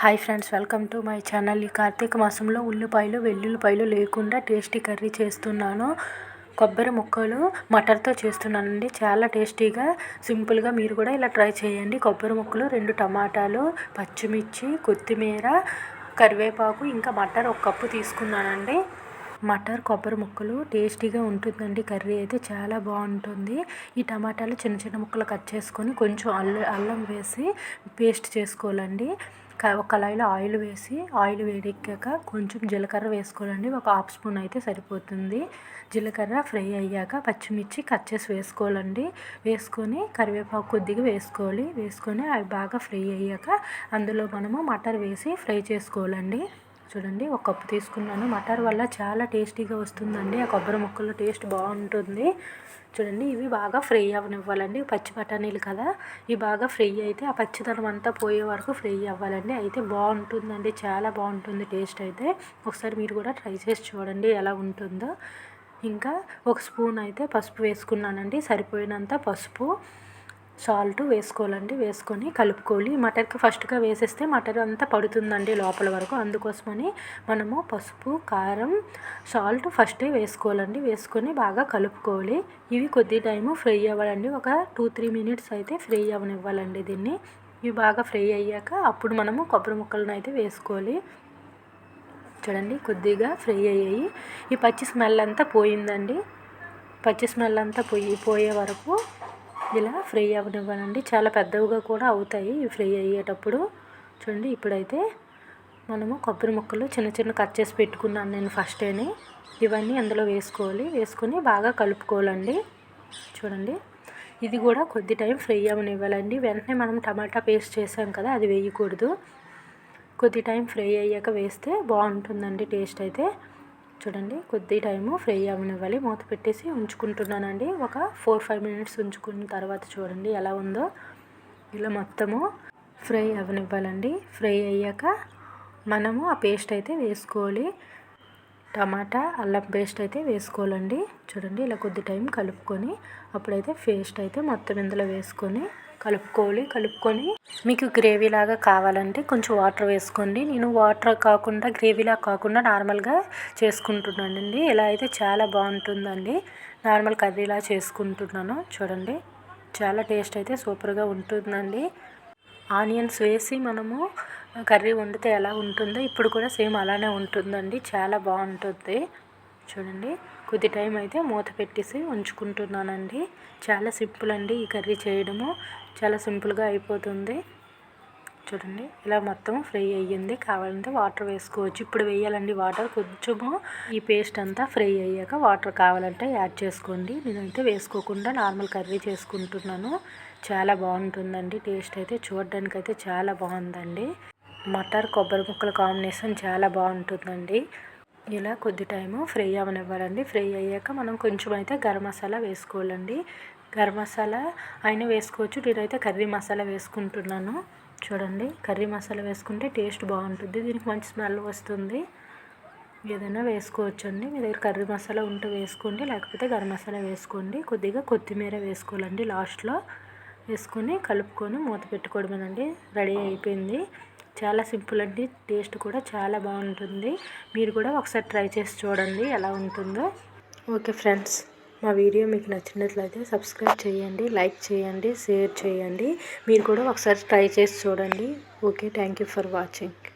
Hi friends welcome to my channel ఈ కార్తీక మాసంలో ఉల్లిపాయలు వెల్లుల్లిపాయలు లేకుండా టేస్టీ కర్రీ చేస్తున్నాను. కొబ్బరి ముక్కలు మటర్తో చేస్తున్నానండి. చాలా టేస్టీగా సింపుల్గా మీరు కూడా ఇలా ట్రై చేయండి. కొబ్బరి ముక్కలు రెండు టమాటాలు పచ్చిమిర్చి కొత్తిమీర కరివేపాకు ఇంకా మటర్ ఒక కప్పు తీసుకున్నానండి. మటర్ కొబ్బరి ముక్కలు టేస్టీగా ఉంటుందండి. కర్రీ అయితే చాలా బాగుంటుంది. ఈ టమాటాలు చిన్న చిన్న ముక్కలు కట్ చేసుకొని కొంచెం అల్లం అల్లం వేసి పేస్ట్ చేసుకోవాలండి. కళాయిలో ఆయిల్ వేసి ఆయిల్ వేడెక్కాక కొంచెం జీలకర్ర వేసుకోవాలండి. ఒక హాఫ్ స్పూన్ అయితే సరిపోతుంది. జీలకర్ర ఫ్రై అయ్యాక పచ్చిమిర్చి కట్ చేసి వేసుకోవాలండి. వేసుకొని కరివేపాకు కొద్దిగా వేసుకోవాలి. వేసుకొని అవి బాగా ఫ్రై అయ్యాక అందులో మనము మటర్ వేసి ఫ్రై చేసుకోవాలండి. చూడండి ఒక కప్పు తీసుకున్నాను. మటర్ వల్ల చాలా టేస్టీగా వస్తుందండి. ఆ కొబ్బరి ముక్కల టేస్ట్ బాగుంటుంది. చూడండి ఇవి బాగా ఫ్రై అవ్వనివ్వాలండి. పచ్చి బఠానీలు కదా? ఇవి బాగా ఫ్రై అయితే ఆ పచ్చిదనం అంతా పోయే వరకు ఫ్రై అవ్వాలండి. అయితే బాగుంటుందండి. చాలా బాగుంటుంది టేస్ట్ అయితే. ఒకసారి మీరు కూడా ట్రై చేసి చూడండి ఎలా ఉంటుందో. ఇంకా ఒక స్పూన్ అయితే పసుపు వేసుకున్నానండి. సరిపోయినంత పసుపు. సాల్ట్ వేసుకోవాలండి. వేసుకొని కలుపుకోవాలి. మటర్కి ఫస్ట్గా వేసేస్తే మటర్ అంతా పడుతుందండి లోపల వరకు. అందుకోసమని మనము పసుపు కారం సాల్ట్ ఫస్టే వేసుకోవాలండి. వేసుకొని బాగా కలుపుకోవాలి. ఇవి కొద్ది టైము ఫ్రై అవ్వాలండి. ఒక టూ త్రీ మినిట్స్ అయితే ఫ్రై అవ్వనివ్వాలండి దీన్ని. ఇవి బాగా ఫ్రై అయ్యాక అప్పుడు మనము కొబ్బరి ముక్కలను అయితే వేసుకోవాలి. చూడండి కొద్దిగా ఫ్రై అయ్యాయి. ఈ పచ్చి స్మెల్ అంతా పోయిందండి. పచ్చి స్మెల్ అంతా పోయి పోయే వరకు ఇలా ఫ్రై అవ్వనివ్వాలండి చాలా పెద్దవిగా కూడా అవుతాయి ఫ్రై అయ్యేటప్పుడు. చూడండి ఇప్పుడైతే మనము కొబ్బరి ముక్కలు చిన్న చిన్న కట్ చేసి పెట్టుకున్నాను నేను ఫస్టేనే ఇవన్నీ అందులో వేసుకోవాలి. వేసుకొని బాగా కలుపుకోవాలండి. చూడండి ఇది కూడా కొద్ది టైం ఫ్రై అవ్వనివ్వాలండి. వెంటనే మనం టమాటా పేస్ట్ చేసాం కదా అది వేయకూడదు. కొద్ది టైం ఫ్రై అయ్యాక వేస్తే బాగుంటుందండి టేస్ట్ అయితే. చూడండి కొద్ది టైము ఫ్రై అవ్వనివ్వాలి. మూత పెట్టేసి ఉంచుకుంటున్నానండి. ఒక ఫోర్ ఫైవ్ మినిట్స్ ఉంచుకున్న తర్వాత చూడండి ఎలా ఉందో. ఇలా మొత్తము ఫ్రై అవ్వనివ్వాలండి. ఫ్రై అయ్యాక మనము ఆ పేస్ట్ అయితే వేసుకోవాలి. టమాటా అల్లం పేస్ట్ అయితే వేసుకోవాలండి. చూడండి ఇలా కొద్ది టైం కలుపుకొని అప్పుడైతే పేస్ట్ అయితే మొత్తం ఇందులో వేసుకొని కలుపుకోవాలి. కలుపుకొని మీకు గ్రేవీ లాగా కావాలంటే కొంచెం వాటర్ వేసుకోండి. నేను వాటర్ కాకుండా గ్రేవీలా కాకుండా నార్మల్గా చేసుకుంటున్నానండి. ఇలా అయితే చాలా బాగుంటుందండి. నార్మల్ కర్రీలా చేసుకుంటున్నాను. చూడండి. చాలా టేస్ట్ అయితే సూపర్గా ఉంటుందండి. ఆనియన్స్ వేసి మనము కర్రీ వండితే ఎలా ఉంటుందో ఇప్పుడు కూడా సేమ్ అలానే ఉంటుందండి. చాలా బాగుంటుంది. చూడండి. కొద్ది టైం అయితే మూత పెట్టేసి ఉంచుకుంటున్నానండి. చాలా సింపుల్ అండి ఈ కర్రీ చేయడము. చాలా సింపుల్గా అయిపోతుంది. చూడండి ఇలా మొత్తం ఫ్రై అయ్యింది. కావాలంటే వాటర్ వేసుకోవచ్చు. ఇప్పుడు వేయాలండి వాటర్. కొంచెము ఈ పేస్ట్ అంతా ఫ్రై అయ్యాక వాటర్ కావాలంటే యాడ్ చేసుకోండి. నేనైతే వేసుకోకుండా నార్మల్ కర్రీ చేసుకుంటున్నాను. చాలా బాగుంటుందండి. టేస్ట్ అయితే చూడడానికి అయితే చాలా బాగుందండి. మటర్ కొబ్బరి ముక్కల కాంబినేషన్ చాలా బాగుంటుందండి. ఇలా కొద్ది టైము ఫ్రై అవనివ్వాలండి. ఫ్రై అయ్యాక మనం కొంచెం అయితే గరం మసాలా వేసుకోవాలండి. గరం మసాలా అయినా వేసుకోవచ్చు. నేనైతే కర్రీ మసాలా వేసుకుంటున్నాను. చూడండి కర్రీ మసాలా వేసుకుంటే టేస్ట్ బాగుంటుంది. దీనికి మంచి స్మెల్ వస్తుంది. ఏదైనా వేసుకోవచ్చు అండి మీ దగ్గర కర్రీ మసాలా ఉంటే వేసుకోండి. లేకపోతే గరం మసాలా వేసుకోండి. కొద్దిగా కొత్తిమీర వేసుకోవాలండి లాస్ట్లో. వేసుకొని కలుపుకొని మూత పెట్టుకోవడమేనండి. రెడీ అయిపోయింది. చాలా సింపుల్ అండి. టేస్ట్ కూడా చాలా బాగుంటుంది. మీరు కూడా ఒకసారి ట్రై చేసి చూడండి ఎలా ఉంటుందో. ఓకే ఫ్రెండ్స్ మా వీడియో మీకు నచ్చినట్లయితే సబ్స్క్రైబ్ చేయండి లైక్ చేయండి షేర్ చేయండి. మీరు కూడా ఒకసారి ట్రై చేసి చూడండి. Okay thank you for watching.